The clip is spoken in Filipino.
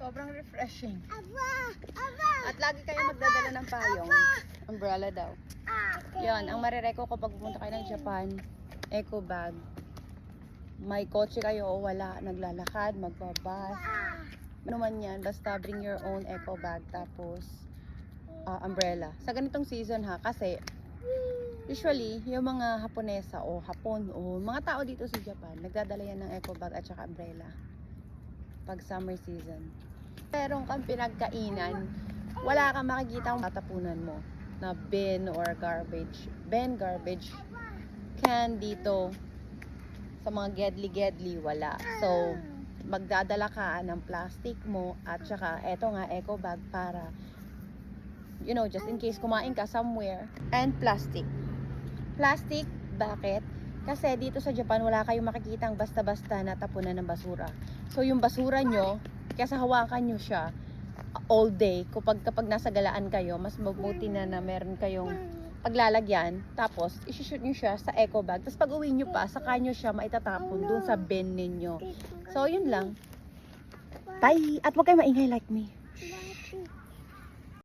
Sobrang refreshing. Aba! Aba! At lagi kayo magdadala ng payong. Umbrella daw. Yon, ang marireko ko pag pupunta kayo ng Japan, eco bag. May kotse kayo o wala, naglalakad, magbabas. Ano man yan, basta bring your own eco bag tapos ah, umbrella. Sa ganitong season ha, kasi usually yung mga Haponesa o Hapon o mga tao dito sa Japan, nagdadala yan ng eco bag at saka umbrella pag summer season. Pero kang pinagkainan, wala kang makikita ang tatapunan mo na bin or garbage. Bin, garbage, can dito sa mga gedli-gedli, wala. So, magdadala ka ng plastic mo at saka eto nga eco bag para you know, just in case kumain ka somewhere and plastic. Plastic, bakit? Kasi dito sa Japan wala kayong makikitang basta-basta na tapunan ng basura. So yung basura nyo, kaya hawakan nyo siya all day. Kapag, kapag nasa galaan kayo, mas mabuti na na meron kayong paglalagyan. Tapos, isushoot nyo siya sa eco bag. Tapos pag uwi nyo pa, saka nyo siya maitatapon dun sa bin ninyo. So, yun lang. Bye! At huwag kayo maingay like me.